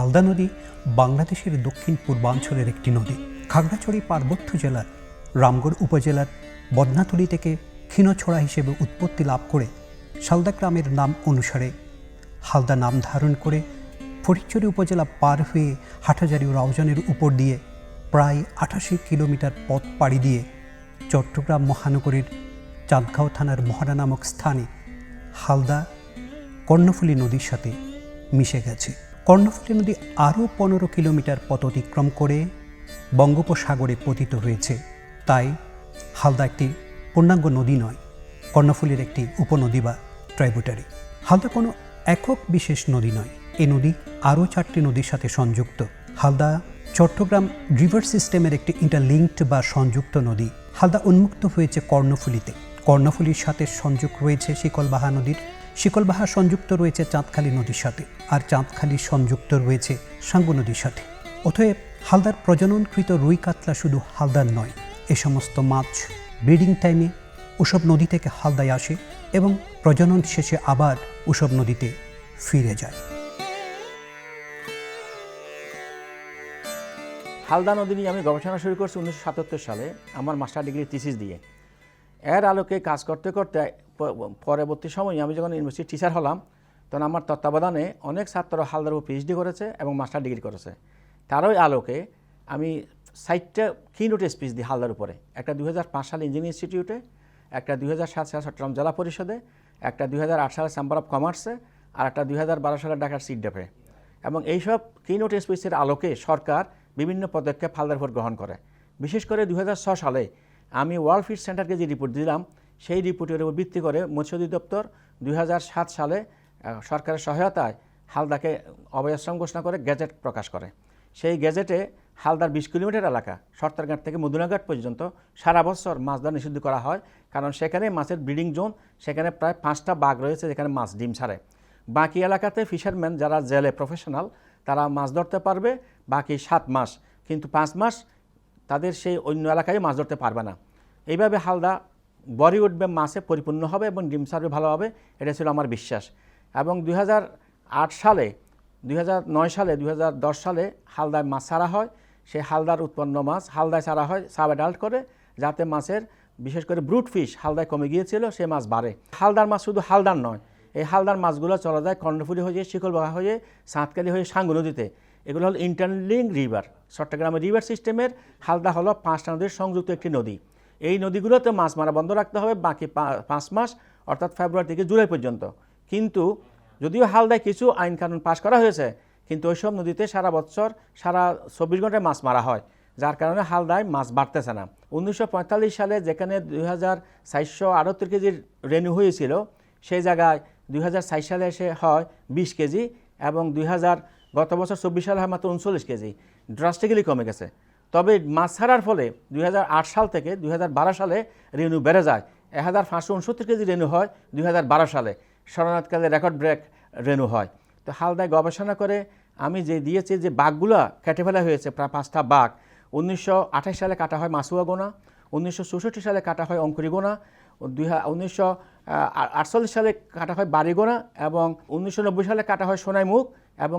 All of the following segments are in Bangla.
হালদা নদী বাংলাদেশের দক্ষিণ পূর্বাঞ্চলের একটি নদী। খাগড়াছড়ি পার্বত্য জেলার রামগড় উপজেলার বদনাতলি থেকে ক্ষীণছড়া হিসেবে উৎপত্তি লাভ করে শালদা গ্রামের নাম অনুসারে হালদা নাম ধারণ করে ফটিকছড়ি উপজেলা পার হয়ে হাটাজারি রাউজানের উপর দিয়ে প্রায় আঠাশি কিলোমিটার পথ পাড়ি দিয়ে চট্টগ্রাম মহানগরীর চাঁদগাঁও থানার মহারা নামক স্থানে হালদা কর্ণফুলী নদীর সাথে মিশে গেছে। কর্ণফুলী নদী আরও পনেরো কিলোমিটার পথ অতিক্রম করে বঙ্গোপসাগরে পতিত হয়েছে। তাই হালদা একটি পূর্ণাঙ্গ নদী নয়, কর্ণফুলীর একটি উপনদী বা ট্রাইবুটারি। হালদা কোনো একক বিশেষ নদী নয় এই নদী আরও চারটি নদীর সাথে সংযুক্ত। হালদা চট্টগ্রাম রিভার সিস্টেমের একটি ইন্টারলিঙ্কড বা সংযুক্ত নদী। হালদা উন্মুক্ত হয়েছে কর্ণফুলীতে। কর্ণফুলীর সাথে সংযোগ রয়েছে শিকলবাহা নদীর। শিকলবাহা সংযুক্ত রয়েছে চাঁদখালী নদীর সাথে, আর চাঁদখালী সংযুক্ত রয়েছে সাঙ্গু নদীর সাথে। অতএব হালদার প্রজননকৃত রুই কাতলা শুধু হালদার নয়, এ সমস্ত মাছ ব্রিডিং টাইমে ওসব নদী থেকে হালদায় আসে এবং প্রজনন শেষে আবার ওসব নদীতে ফিরে যায়। হালদা নদী নিয়ে আমি গবেষণা শুরু করছি উনিশশো সাতাত্তর সালে, আমার মাস্টার ডিগ্রি থিসিস দিয়ে। এর আলোকে কাজ করতে করতে পরবর্তী সময়ে আমি যখন ইউনিভার্সিটি টিচার হলাম, তখন আমার তত্ত্বাবধানে অনেক ছাত্র হালদার পিএইচডি করেছে এবং মাস্টার ডিগ্রি করেছে। তারই আলোকে আমি সাইটটা কিনোট স্পিচ দিই হালদার উপরে। একটা দু হাজার পাঁচ সালে ইঞ্জিনিয়ারিং ইনস্টিটিউটে একটা দু হাজার সাত সালে চট্টগ্রাম জেলা পরিষদে, একটা দু হাজার আট সালে চেম্বার অফ কমার্সে আর একটা দুই হাজার বারো সালে ঢাকার সিডডেফে এবং এইসব কি কিনোট স্পিচের আলোকে সরকার বিভিন্ন পদক্ষেপ হালদার উপর গ্রহণ করে। বিশেষ করে দুই সালে আমি ওয়ার্ল্ড ফিড সেন্টারকে যে রিপোর্ট দিলাম সেই রিপোর্টের উপর ভিত্তি করে মৎস্য অধিদপ্তর দুই হাজার সাত সালে সরকারের সহায়তায় হালদাকে অবয়াশ্রম ঘোষণা করে গ্যাজেট প্রকাশ করে। সেই গ্যাজেটে হালদার বিশ কিলোমিটার এলাকা, সর্তারঘাট থেকে মদুনাঘাট পর্যন্ত সারা বছর মাছ ধরা নিষিদ্ধ করা হয়, কারণ সেখানে মাছের ব্রিডিং জোন, সেখানে প্রায় পাঁচটা বাঘ রয়েছে যেখানে মাছ ডিম ছাড়ে। বাকি এলাকাতে ফিশারম্যান যারা জেলে প্রফেশনাল, তারা মাছ ধরতে পারবে, বাকি সাত মাস। কিন্তু পাঁচ মাস তাদের সেই অন্য এলাকায় মাছ ধরতে পারবে না। এইভাবে হালদা বড়ি উঠবে মাছে পরিপূর্ণ হবে এবং ডিম সার্ভে ভালো হবে, এটা ছিল আমার বিশ্বাস। এবং দু হাজার আট সালে, দুই হাজার নয় সালে দু হাজার দশ সালে হালদায় মাছ ছাড়া হয়। সেই হালদার উৎপন্ন মাছ হালদায় ছাড়া হয় সাব অ্যাডাল্ট করে, যাতে মাছের বিশেষ করে ব্রুট ফিশ হালদায় কমে গিয়েছিল, সে মাছ বাড়ে। হালদার মাছ শুধু হালদার নয়, এই হালদার মাছগুলো চলা যায় কর্ণফুলি হয়ে, শিকলবাহা হয়ে, সাঁতকালি হয়ে সাঙ্গু নদীতে। এগুলো হল ইন্টারলিং রিভার, চট্টগ্রামের রিভার সিস্টেমের, হালদা হলো পাঁচটা নদীর সংযুক্ত একটি নদী। এই নদীগুলোতে মাছ মারা বন্ধ রাখতে হবে বাকি পাঁচ মাস, অর্থাৎ ফেব্রুয়ারি থেকে জুলাই পর্যন্ত। কিন্তু যদিও হালদায় কিছু আইন কানুন পাশ করা হয়েছে, কিন্তু ওইসব নদীতে সারা বছর, সারা চব্বিশ ঘন্টায় মাছ মারা হয়, যার কারণে হালদায় মাছ বাড়তেছে না। উনিশশো পঁয়তাল্লিশ সালে যেখানে দুই হাজার চারশো আটাত্তর কেজির রেনু হয়েছিল, সেই জায়গায় দুই সালে এসে হয় বিশ কেজি এবং দুই হাজার গত বছর চব্বিশ সালে হয় মাত্র উনচল্লিশ কেজি। ড্রাস্টিক্যালি কমে গেছে। তবে মাছ ছাড়ার ফলে দুই হাজার আট সাল থেকে দু হাজার বারো সালে রেনু বেড়ে যায়। এক হাজার পাঁচশো উনসত্তর কেজি রেনু হয় দুই হাজার বারো সালে। শরণার্থকালে রেকর্ড ব্রেক রেনু হয়। তো হালদায় গবেষণা করে আমি যে দিয়েছি যে বাঘগুলা কেটে ফেলা হয়েছে, প্রায় পাঁচটা বাঘ, উনিশশো আঠাশ সালে কাটা হয় মাসুয়া গোনা, উনিশশো চৌষট্টি সালে কাটা হয় অঙ্কুরি গোনা, দুই উনিশশো আটচল্লিশ সালে কাটা হয় বাড়িগোনা এবং উনিশশো নব্বই সালে কাটা হয় সোনাইমুখ এবং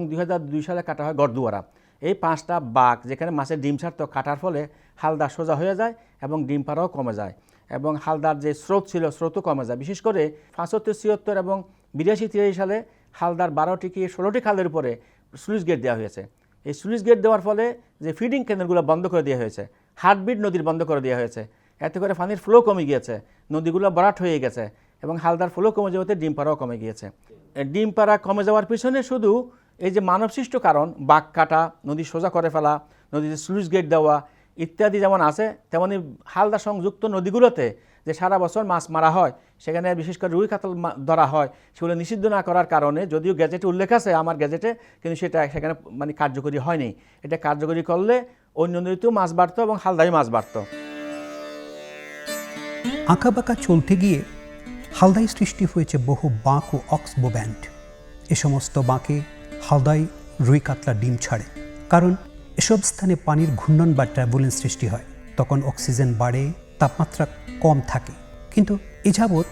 দুই সালে কাটা হয় গড়দুয়ারা। এই পাঁচটা বাঘ যেখানে মাছের ডিম ছাড়তো কাটার ফলে হালদা সোজা হয়ে যায় এবং ডিম পাড়াও কমে যায় এবং হালদার যে স্রোত ছিল, স্রোতও কমে যায়। বিশেষ করে পাঁচাত্তর, ছিয়াত্তর এবং বিরাশি, তিরাশি সালে হালদার বারোটি কি ষোলোটি খালের উপরে স্লুইস গেট দেওয়া হয়েছে। এই স্লুইস গেট দেওয়ার ফলে যে ফিডিং কেন্দ্রগুলো বন্ধ করে দেওয়া হয়েছে হার্টবিট নদীর বন্ধ করে দেওয়া হয়েছে, এতে করে পানির ফ্লো কমে গিয়েছে, নদীগুলো বরাট হয়ে গেছে এবং হালদার ফ্লো কমে যাওয়াতে ডিম পাড়াও কমে গিয়েছে। ডিম পাড়া কমে যাওয়ার পিছনে শুধু এই যে মানবসৃষ্ট কারণ, বাঘ কাটা, নদী সোজা করে ফেলা, নদীতে স্লুইস গেট দেওয়া, ইত্যাদি যেমন আছে, তেমনি হালদা সংযুক্ত নদীগুলোতে যে সারা বছর মাছ মারা হয়, সেখানে বিশেষ করে রুই কাতল ধরা হয়, সেগুলো নিষিদ্ধ না করার কারণে যদিও গ্যাজেটে উল্লেখ আছে, আমার গ্যাজেটে, কিন্তু সেটা সেখানে মানে কার্যকরী হয়নি। এটা কার্যকরী করলে অন্য নদীতেও মাছ বাড়তো এবং হালদায় মাছ বাড়তো। আঁকাবাঁকা চলতে গিয়ে হালদায় সৃষ্টি হয়েছে বহু বাঁক ও অক্সবো ব্যান্ড এ সমস্ত বাঁকে হালদায় রুই কাতলা ডিম ছাড়ে। কারণ এসব স্থানে পানির ঘূর্ণন বা ট্রাবুলেন্স সৃষ্টি হয়। তখন অক্সিজেন বাড়ে, তাপমাত্রা কম থাকে। কিন্তু এ যাবৎ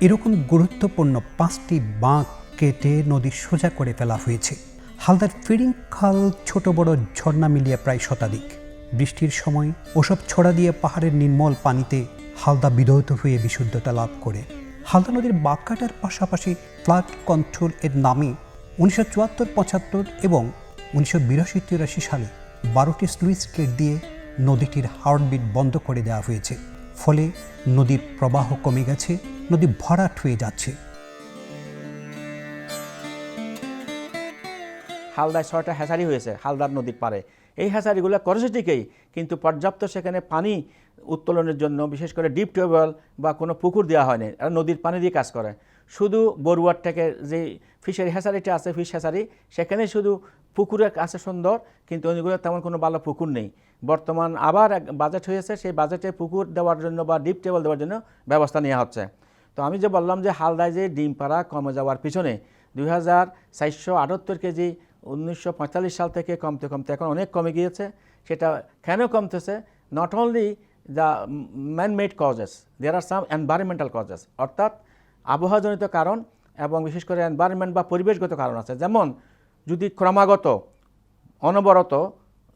এরকম গুরুত্বপূর্ণ পাঁচটি বাঁক কেটে নদী সোজা করে ফেলা হয়েছে। হালদার ফিরিং খাল ছোট বড় ঝর্ণা মিলিয়ে প্রায় শতাধিক। বৃষ্টির সময় ওসব ছড়া দিয়ে পাহাড়ের নির্মল পানিতে হালদা বিধৌত হয়ে বিশুদ্ধতা লাভ করে। হালদা নদীর বাঁক কাটার পাশাপাশি ফ্লাড কন্ট্রোল এর নামে উনিশশো চুয়াত্তর, পঁচাত্তর এবং উনিশশো বিরাশি তিরাশি সালে বারোটি স্লুইস গেট দিয়ে নদীটির হার্টবিট বন্ধ করে দেওয়া হয়েছে। ফলে নদীর প্রবাহ কমে গেছে, নদী ভরাট হয়ে যাচ্ছে। হালদায় ছয়টা হ্যাচারি হয়েছে হালদার নদীর পারে এই হ্যাচারিগুলো করেছে ঠিকই, কিন্তু পর্যাপ্ত সেখানে পানি উত্তোলনের জন্য বিশেষ করে ডিপ টিউবওয়েল বা কোনো পুকুর দেওয়া হয়নি। নদীর পানি দিয়ে কাজ করে। শুধু বড়ুয়ার থেকে যে ফিশারি হ্যাচারিটা আছে, ফিশ হ্যাচারি সেখানে শুধু পুকুরে আছে সুন্দর, কিন্তু ওইগুলো তেমন কোনো ভালো পুকুর নেই। বর্তমান আবার এক বাজেট হয়েছে, সেই বাজেটে পুকুর দেওয়ার জন্য বা ডিপ টেবল দেওয়ার জন্য ব্যবস্থা নেওয়া হচ্ছে। তো আমি যে বললাম যে হালদায় যে ডিম পাড়া কমে যাওয়ার পিছনে, দুই হাজার চারশো আটাত্তর কেজি উনিশশো পঁয়তাল্লিশ সাল থেকে কমতে কমতে এখন অনেক কমে গিয়েছে। সেটা কেন কমতেছে? Not only the man made causes there are some environmental causes অর্থাৎ আবহাওয়াজনিত কারণ এবং বিশেষ করে এনভায়রনমেন্ট বা পরিবেশগত কারণ আছে। যেমন যদি ক্রমাগত অনবরত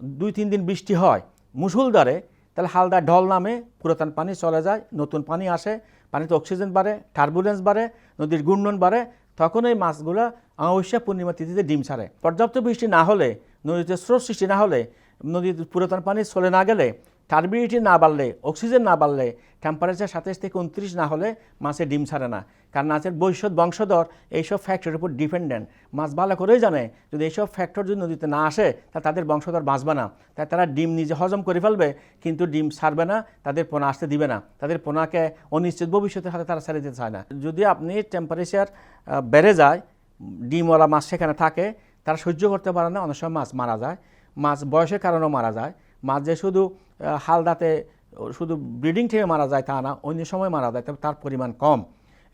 দুই, তিন দিন বৃষ্টি হয় মুসুলধারে তাহলে হালদা ঢল নামে পুরাতন পানি চলে যায়, নতুন পানি আসে, পানিতে অক্সিজেন বাড়ে টার্বুলেন্স বাড়ে, নদীর গুণন বাড়ে, তখন এই মাছগুলো অমাবস্যা পূর্ণিমা তিথিতে ডিম ছাড়ে। পর্যাপ্ত বৃষ্টি না হলে, নদীতে স্রোত সৃষ্টি না হলে, নদীর পুরাতন পানি চলে না গেলে টার্বিডিটি না বাড়লে অক্সিজেন না বাড়লে টেম্পারেচার সাতাশ থেকে উনত্রিশ না হলে মাছে ডিম ছাড়ে না। কারণ মাছের বৈশ্যত বংশধর এইসব ফ্যাক্টরের উপর ডিপেন্ডেন্ট মাছ ভালো করেই জানে, যদি এইসব ফ্যাক্টর যদি নদীতে না আসে, তা তাদের বংশধর বাঁচবে না। তাই তারা ডিম নিজে হজম করে ফেলবে, কিন্তু ডিম ছাড়বে না, তাদের পোনা আসতে দিবে না। তাদের পোনাকে অনিশ্চিত ভবিষ্যতের হাতে তারা ছেড়ে দিতে চায় না। যদি আপনি টেম্পারেচার বেড়ে যায়, ডিমওয়ালা মাছ সেখানে থাকে, তারা সহ্য করতে পারে না, অনেক সময় মাছ মারা যায়। মাছ বয়সের কারণেও মারা যায়। মাছ যে শুধু হালদাতে শুধু ব্রিডিং থেকে মারা যায় তা না, অন্য সময় মারা যায়, তবে তার পরিমাণ কম।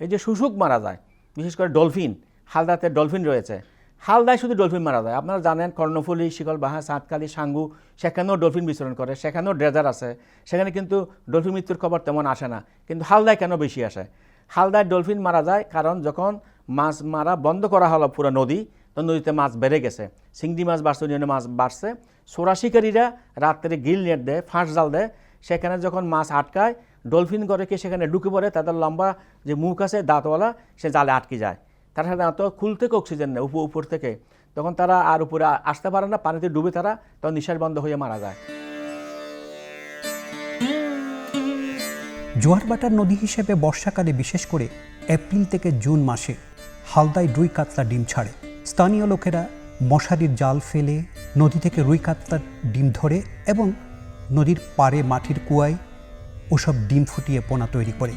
এই যে শুশুক মারা যায়, বিশেষ করে ডলফিন, হালদাতে ডলফিন রয়েছে। হালদায় শুধু ডলফিন মারা যায়। আপনারা জানেন, কর্ণফুলি শিকলবাহা সাতকালি, সাঙ্গু, সেখানেও ডলফিন বিচরণ করে, সেখানেও ড্রেজার আছে। সেখানে কিন্তু ডলফিন মৃত্যুর খবর তেমন আসে না। কিন্তু হালদায় কেন বেশি আসে? হালদায় ডলফিন মারা যায় কারণ যখন মাছ মারা বন্ধ করা হলো পুরো নদী, তো নদীতে মাছ বেড়ে গেছে। চিংড়ি মাছ বাড়ছে অন্যান্য মাছ বাড়ছে। সোরা শিকারীরা রাত্রে গিল নেট দেয়, ফাঁস জাল দেয়। সেখানে যখন মাছ আটকায়, ডলফিন করে কি সেখানে ঢুকে পড়ে, তাদের লম্বা যে মুখ আছে, দাঁতওয়ালা, সে জালে আটকে যায়। তারা সাধারণত খুল থেকে অক্সিজেন নেয় উপ- উপর থেকে? তখন তারা আর উপরে আসতে পারে না, পানিতে ডুবে তারা, তখন নিঃশ্বাস বন্ধ হয়ে মারা যায়। জোয়ারবাটার নদী হিসেবে বর্ষাকালে বিশেষ করে এপ্রিল থেকে জুন মাসে হালদায় রুই কাতলা ডিম ছাড়ে। স্থানীয় লোকেরা মশারির জাল ফেলে নদী থেকে রুই কাতলার ডিম ধরে এবং নদীর পাড়ে মাটির কুয়ায় ওসব ডিম ফুটিয়ে পোনা তৈরি করে।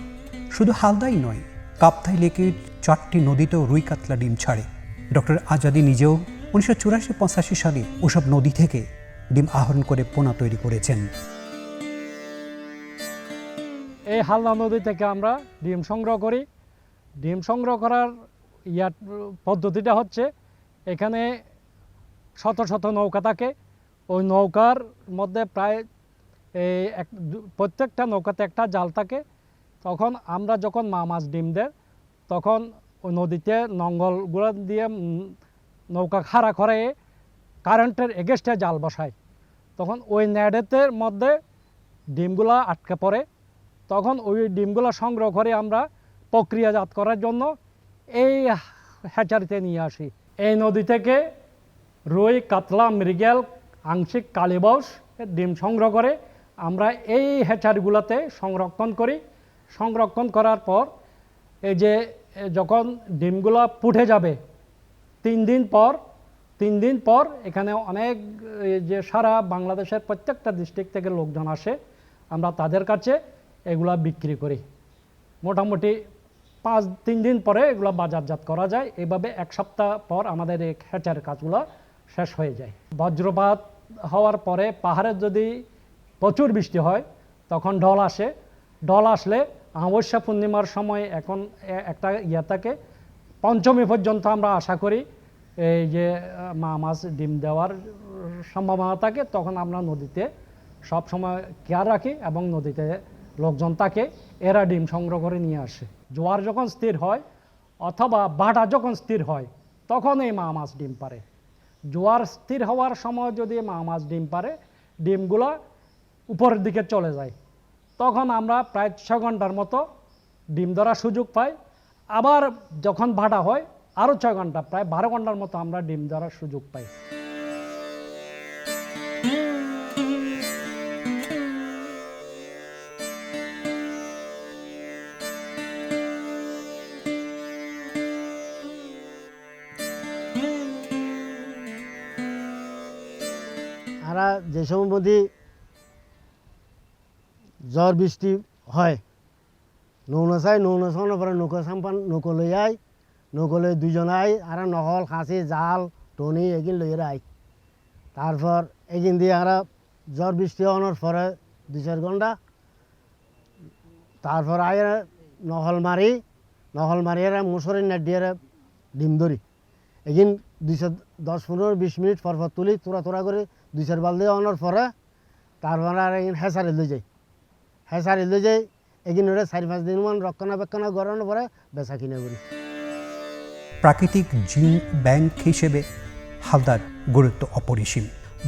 শুধু হালদাই নয়, কাপ্তাই লেকের চারটি নদীতেও রুই কাতলা ডিম ছাড়ে। ডক্টর আজাদি নিজেও উনিশশো চুরাশি পঁচাশি সালে ওসব নদী থেকে ডিম আহরণ করে পোনা তৈরি করেছেন। এই হালদা নদী থেকে আমরা ডিম সংগ্রহ করি। ডিম সংগ্রহ করার ইয়ার পদ্ধতিটা হচ্ছে, এখানে শত শত নৌকা থাকে। ওই নৌকার মধ্যে প্রায় এই এক প্রত্যেকটা নৌকাতে একটা জাল থাকে। তখন আমরা যখন মা মাছ ডিম দেয় তখন ওই নদীতে নঙ্গলগুলো দিয়ে নৌকা খাড়া করে, কারেন্টের এগেস্টে জাল বসায়। তখন ওই নেটের মধ্যে ডিমগুলা আটকে পড়ে। তখন ওই ডিমগুলো সংগ্রহ করে আমরা প্রক্রিয়াজাত করার জন্য এই হ্যাচারিতে নিয়ে আসি। এই নদী থেকে রুই, কাতলা, মৃগেল, আংশিক কালীবাউস ডিম সংগ্রহ করে আমরা এই হ্যাচারিগুলোতে সংরক্ষণ করি। সংরক্ষণ করার পর এই যে যখন ডিমগুলো ফুটে যাবে, তিন দিন পর, তিন দিন পর এখানে অনেক যে সারা বাংলাদেশের প্রত্যেকটা ডিস্ট্রিক্ট থেকে লোকজন আসে, আমরা তাদের কাছে এগুলা বিক্রি করি। মোটামুটি পাঁচ, তিন দিন পরে এগুলো বাজারজাত করা যায়। এভাবে এক সপ্তাহ পর আমাদের এই খেচার কাজগুলো শেষ হয়ে যায়। বজ্রপাত হওয়ার পরে পাহাড়ের যদি প্রচুর বৃষ্টি হয়, তখন ঢল আসে। ঢল আসলে অমাবস্যা পূর্ণিমার সময় এখন একটা ইয়ে থাকে। পঞ্চমী পর্যন্ত আমরা আশা করি এই যে, মা মাছ ডিম দেওয়ার সম্ভাবনা থাকে, তখন আমরা নদীতে সব সময় কেয়ার রাখি এবং নদীতে লোকজন থাকে, এরা ডিম সংগ্রহ করে নিয়ে আসে। জোয়ার যখন স্থির হয় অথবা বাটা যখন স্থির হয়, তখন এই মা মাছ ডিম পারে জোয়ার স্থির হওয়ার সময় যদি মা মাছ ডিম পারে, ডিমগুলো উপরের দিকে চলে যায়। তখন আমরা প্রায় ছ ঘণ্টার মতো ডিম ধরার সুযোগ পাই। আবার যখন ভাটা হয় আরও ছয় ঘণ্টা, প্রায় বারো ঘণ্টার মতো আমরা ডিম ধরার সুযোগ পাই। আমরা যে মধ্যে ঝড় বৃষ্টি হয়। নৌনা চাই নৌনা চাওয়ানোর পরে নৌকা সাম্পান নৌকো লই আই নৌকো লই দুজন আই আর নহল, খাঁচি, জাল, টনি এগিন লই আই। তারপর এগিন দিয়ে আমরা ঝড় বৃষ্টি হওয়ার পরে দুই চার ঘণ্টা তারপর আই নহল মারি নহল মারি আর মুসরি নেট দিয়ে ডিম ধরি এগিন দুইশো দশ পনেরো বিশ মিনিট পর পর তুলি তোরা তোরা করে দুই চার বালদি আনার পরে তারপর আর এগিন হেসারি লই যাই হেসারি লই যাই এগিন ওরা চারি পাঁচ দিন মান রক্ষণাবেক্ষণ করানোর পরে বেচা কিনে করি প্রাকৃতিক জিন ব্যাংক হিসেবে হালদার গুরুত্ব অপরিসীম।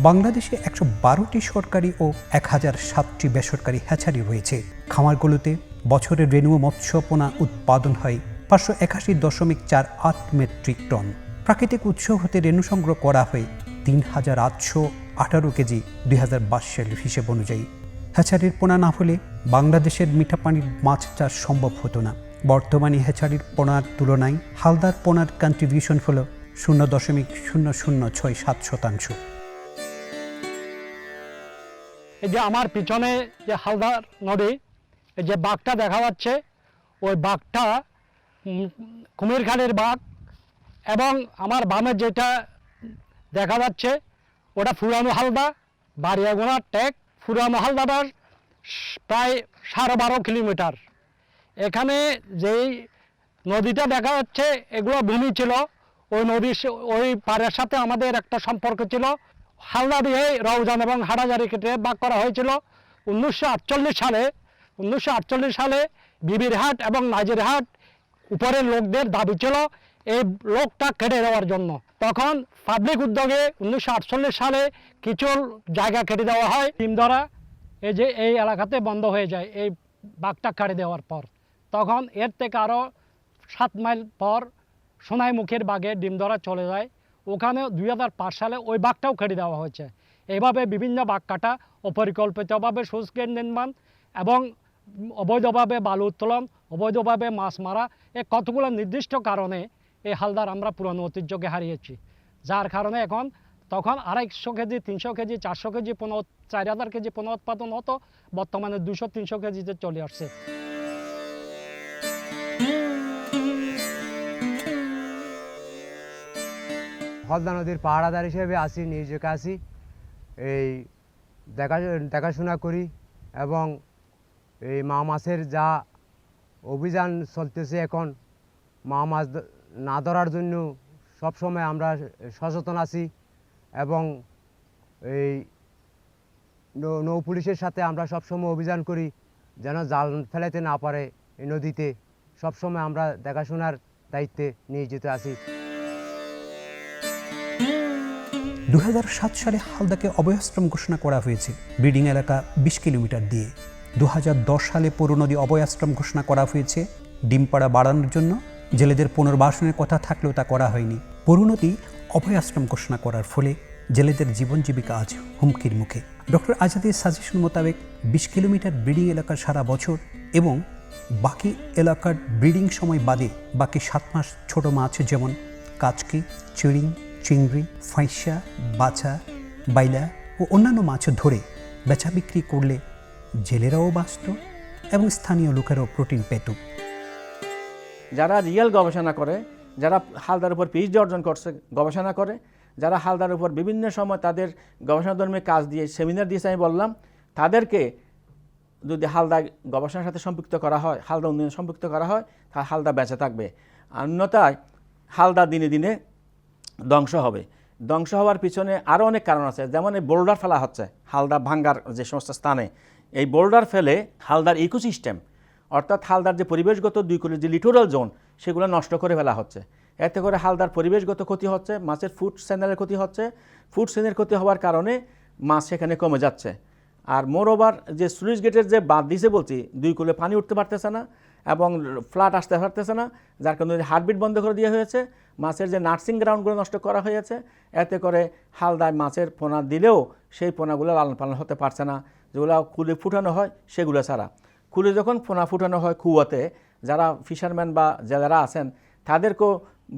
বাংলাদেশে একশো বারোটি সরকারি ও এক হাজার সাতটি বেসরকারি হ্যাচারি রয়েছে। খামারগুলোতে বছরে রেণু মৎস্য পোনা উৎপাদন হয় পাঁচশো একাশি দশমিক চার আট মেট্রিক টন। প্রাকৃতিক উৎস হতে রেণু সংগ্রহ করা হয় তিন হাজার আটশো আঠারো কেজি দুই হাজার বাইশ সালের হিসেব অনুযায়ী। হ্যাচারির পোনা না হলে বাংলাদেশের মিঠা পানির মাছ চাষ সম্ভব হতো না। বর্তমানে হ্যাচারির পোনার তুলনায় হালদার পোনার কন্ট্রিবিউশন হল শূন্য দশমিক শূন্য শূন্য ছয় সাত শতাংশ। এই যে আমার পিছনে যে হালদার নদী, এই যে বাঘটা দেখা যাচ্ছে, ওই বাঘটা কুমিরখালের বাঘ এবং আমার বামে যেটা দেখা যাচ্ছে ওটা ফুরানো হালদা, বাড়িয়াগোনা, টেক, ফুরানো হালদাটার প্রায় সাড়ে বারো কিলোমিটার। এখানে যেই নদীটা দেখা যাচ্ছে, এগুলো ভূমি ছিল। ওই নদীর ওই পাড়ের সাথে আমাদের একটা সম্পর্ক ছিল। হালদা দিয়ে রওজান এবং হাড়াজারি কেটে বাক করা হয়েছিল। উনিশশো আটচল্লিশ সালে, উনিশশো আটচল্লিশ সালে বিবিরহাট এবং নাজিরহাট উপরের লোকদের দাবি ছিল, এই লোকটা কেটে দেওয়ার জন্য। তখন পাবলিক উদ্যোগে উনিশশো আটচল্লিশ সালে কিছু জায়গা কেটে দেওয়া হয়। ধরা এই যে এই এলাকাতে বন্ধ হয়ে যায়, এই বাঘটা কাটে দেওয়ার পর। তখন এর থেকে আরও সাত মাইল পর সোনাইমুখীর বাঘে ধরা চলে যায়। ওখানে দুই হাজার পাঁচ সালে ওই বাঘটাও কেটে দেওয়া হয়েছে। এইভাবে বিভিন্ন বাঘ কাটা অপরিকল্পিতভাবে সুস্কের নির্মাণ এবং অবৈধভাবে বালু উত্তোলন, অবৈধভাবে মাছ মারা, এ কতগুলো নির্দিষ্ট কারণে এই হালদার আমরা পুরনো ঐতিহ্যকে হারিয়েছি। যার কারণে এখন তখন আড়াইশো কেজি, তিনশো কেজি, চারশো কেজি পনেরো চার হাজার কেজি পনেরো উৎপাদন হতো, বর্তমানে দুশো, তিনশো কেজিতে চলে আসছে। হলদা নদীর পাহারাদার হিসেবে আসি, নিজেকে আসি। এই দেখা, দেখাশোনা করি এবং এই মা মাছের যা অভিযান চলতেছে এখন, মা মাছ না ধরার জন্য সবসময় আমরা সচেতন আছি এবং এই নৌ পুলিশের সাথে আমরা সবসময় অভিযান করি যেন জাল ফেলাতে না পারে এই নদীতে। সবসময় আমরা দেখাশোনার দায়িত্বে নিয়োজিত আছি। দু হাজার সাত সালে হালদাকে অভয়াশ্রম ঘোষণা করা হয়েছে ব্রিডিং এলাকা বিশ কিলোমিটার দিয়ে। দু হাজার দশ সালে পুরো নদী অভয়াশ্রম ঘোষণা করা হয়েছে ডিমপাড়া বাড়ানোর জন্য। জেলেদের পুনর্বাসনের কথা থাকলেও তা করা হয়নি। পরিণতি অভয়াশ্রম ঘোষণা করার ফলে জেলেদের জীবন জীবিকা আজ হুমকির মুখে। ডক্টর আজাদের সাজেশন মোতাবেক বিশ কিলোমিটার ব্রিডিং এলাকার সারা বছর এবং বাকি এলাকার ব্রিডিং সময় বাদে বাকি সাত মাস ছোট মাছ যেমন কাচকি, চিড়িং, চিংড়ি, ফাইসা, বাছা, বাইলা ও অন্যান্য মাছ ধরে বেচা বিক্রি করলে জেলেরাও বাঁচত এবং স্থানীয় লোকেরাও প্রোটিন পেত। যারা রিয়েল গবেষণা করে, যারা হালদার উপর পিএইচডি অর্জন করছে, গবেষণা করে, যারা হালদার উপর বিভিন্ন সময় তাদের গবেষণাধর্মী কাজ দিয়ে সেমিনার দিয়েছে, আমি বললাম, তাদেরকে যদি হালদা গবেষণার সাথে সম্পৃক্ত করা হয়, হালদা উন্নয়ন সম্পৃক্ত করা হয় তাহলে হালদা বেঁচে থাকবে। অন্যথায় হালদা দিনে দিনে ধ্বংস হবে। ধ্বংস হওয়ার পিছনে আরও অনেক কারণ আছে। যেমন এই বোল্ডার ফেলা হচ্ছে, হালদা ভাঙ্গার যে সমস্ত স্থানে, এই বোল্ডার ফেলে হালদার ইকোসিস্টেম অর্থাৎ হালদার যে পরিবেশগত দুই কুলের যে লিটোরাল জোন, সেগুলো নষ্ট করে ফেলা হচ্ছে। এতে করে হালদার পরিবেশগত ক্ষতি হচ্ছে, মাছের ফুড চ্যানেলের ক্ষতি হচ্ছে। ফুড চ্যানেলের ক্ষতি হওয়ার কারণে মাছ সেখানে কমে যাচ্ছে। আর মোরওভার যে স্লুইস গেটের যে বাদ দিছে বলছি, দুই কুলে পানি উঠতে পারতেছে না এবং ফ্লাট আসতে পারতেছে না, যার কারণে হার্টবিট বন্ধ করে দেওয়া হয়েছে। মাছের যে নার্সিং গ্রাউন্ডগুলো নষ্ট করা হয়েছে, এতে করে হালদায় মাছের পোনা দিলেও সেই পোনাগুলো লালন পালন হতে পারছে না। যেগুলো কুলে ফুটানো হয়, সেগুলো ছাড়া। কুলে যখন ফোনা ফুটানো হয় কুয়াতে, যারা ফিশারম্যান বা যারা আছেন, তাদেরকেও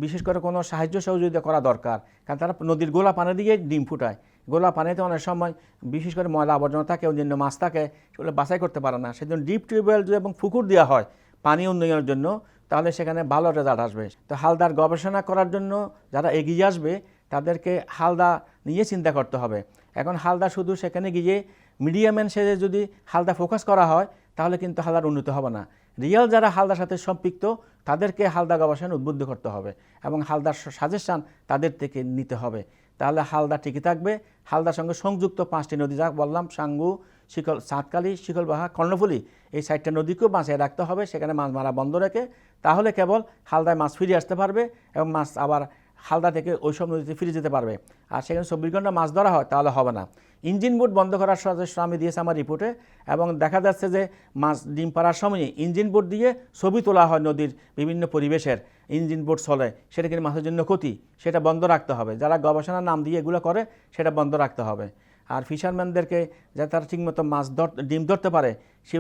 বিশেষ করে কোনো সাহায্য সহযোগিতা করা দরকার। কারণ তারা নদীর গোলা পানি দিয়ে ডিম ফুটায়। গোলা পানিতে অনেক সময় বিশেষ করে ময়লা আবর্জনা থাকে, অন্যান্য মাছ থাকে, সেগুলো বাছাই করতে পারে না। সেজন্য ডিপ টিউবওয়েল এবং পুকুর দেওয়া হয় পানি উন্নয়নের জন্য, তাহলে সেখানে ভালো রেজাল্ট আসবে। তো হালদার গবেষণা করার জন্য যারা এগিয়ে আসবে, তাদেরকে হালদা নিয়ে চিন্তা করতে হবে। এখন হালদা শুধু সেখানে গিয়ে মিডিয়াম্যান সেজে যদি হালদা ফোকাস করা হয় তাহলে কিন্তু হালদার উন্নত হবে না। রিয়াল যারা হালদার সাথে সম্পৃক্ত, তাদেরকে হালদা গবেষণা উদ্বুদ্ধ করতে হবে এবং হালদার সাজেশান তাদের থেকে নিতে হবে। তাহলে হালদা টিকে থাকবে। হালদার সঙ্গে সংযুক্ত পাঁচটি নদী যা বললাম, সাঙ্গু, শিকল সাতকালি, শিকলবাহা, কর্ণফুলি, এই সাইডটা নদীকেও বাঁচিয়ে রাখতে হবে, সেখানে মাছ মারা বন্ধ রেখে। তাহলে কেবল হালদায় মাছ ফিরে আসতে পারবে এবং মাছ আবার হালদা থেকে ওই সব নদীতে ফিরে যেতে পারবে। আর সেখানে চব্বিশ ঘণ্টা মাছ ধরা হয়, তাহলে হবে না। ইঞ্জিন বোট বন্ধ করার সাজেশন আমি দিয়েছি আমার রিপোর্টে, এবং দেখা যাচ্ছে যে মাছ ডিম পাড়ার সময় ইঞ্জিন বোট দিয়ে ছবি তোলা হয় নদীর বিভিন্ন পরিবেশের। ইঞ্জিন বোট চলে, সেটা কিন্তু মাছের জন্য ক্ষতি, সেটা বন্ধ রাখতে হবে। যারা গবেষণার নাম দিয়ে এগুলো করে, সেটা বন্ধ রাখতে হবে। আর ফিশারম্যানদেরকে যাতে তারা ঠিকমতো মাছ ধর, ডিম ধরতে পারে, সে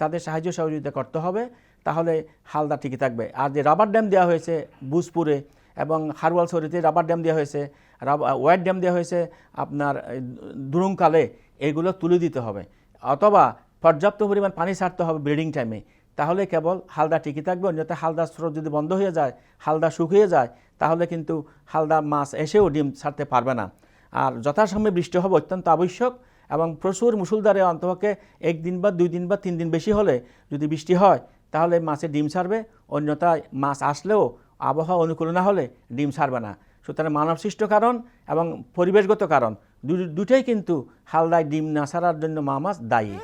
তাদের সাহায্য সহযোগিতা করতে হবে। তাহলে হালদা টিকে থাকবে। আর যে রাবার ড্যাম দেওয়া হয়েছে বুজপুরে এবং হারওয়ালসরিতে রাবার ড্যাম দেওয়া হয়েছে ওয়াইড ড্যাম দেওয়া হয়েছে, আপনার দুরুংকালে এগুলো তুলে দিতে হবে। অথবা পর্যাপ্ত পরিমাণ পানি ছাড়তে হবে ব্রিডিং টাইমে। তাহলে কেবল হালদা টিকে থাকবে, অন্যথা হালদার স্রোত যদি বন্ধ হয়ে যায়, হালদা শুকিয়ে যায়, তাহলে কিন্তু হালদা মাছ এসেও ডিম ছাড়তে পারবে না। আর যথাসময়ে বৃষ্টি হবে অত্যন্ত আবশ্যক এবং প্রচুর মুসুলধারে অন্তপক্ষে একদিন বা দুই দিন বা তিন দিন বেশি হলে যদি বৃষ্টি হয়, তাহলে মাছে ডিম ছাড়বে, অন্যথায় মাছ আসলেও আবহাওয়া অনুকূল না হলে ডিম ছাড়বে না। সুতরাং মানবসৃষ্ট কারণ এবং পরিবেশগত কারণ। দুটোই কিন্তু হালদায় ডিম না ছাড়ার জন্য মা মাছ দায়ী।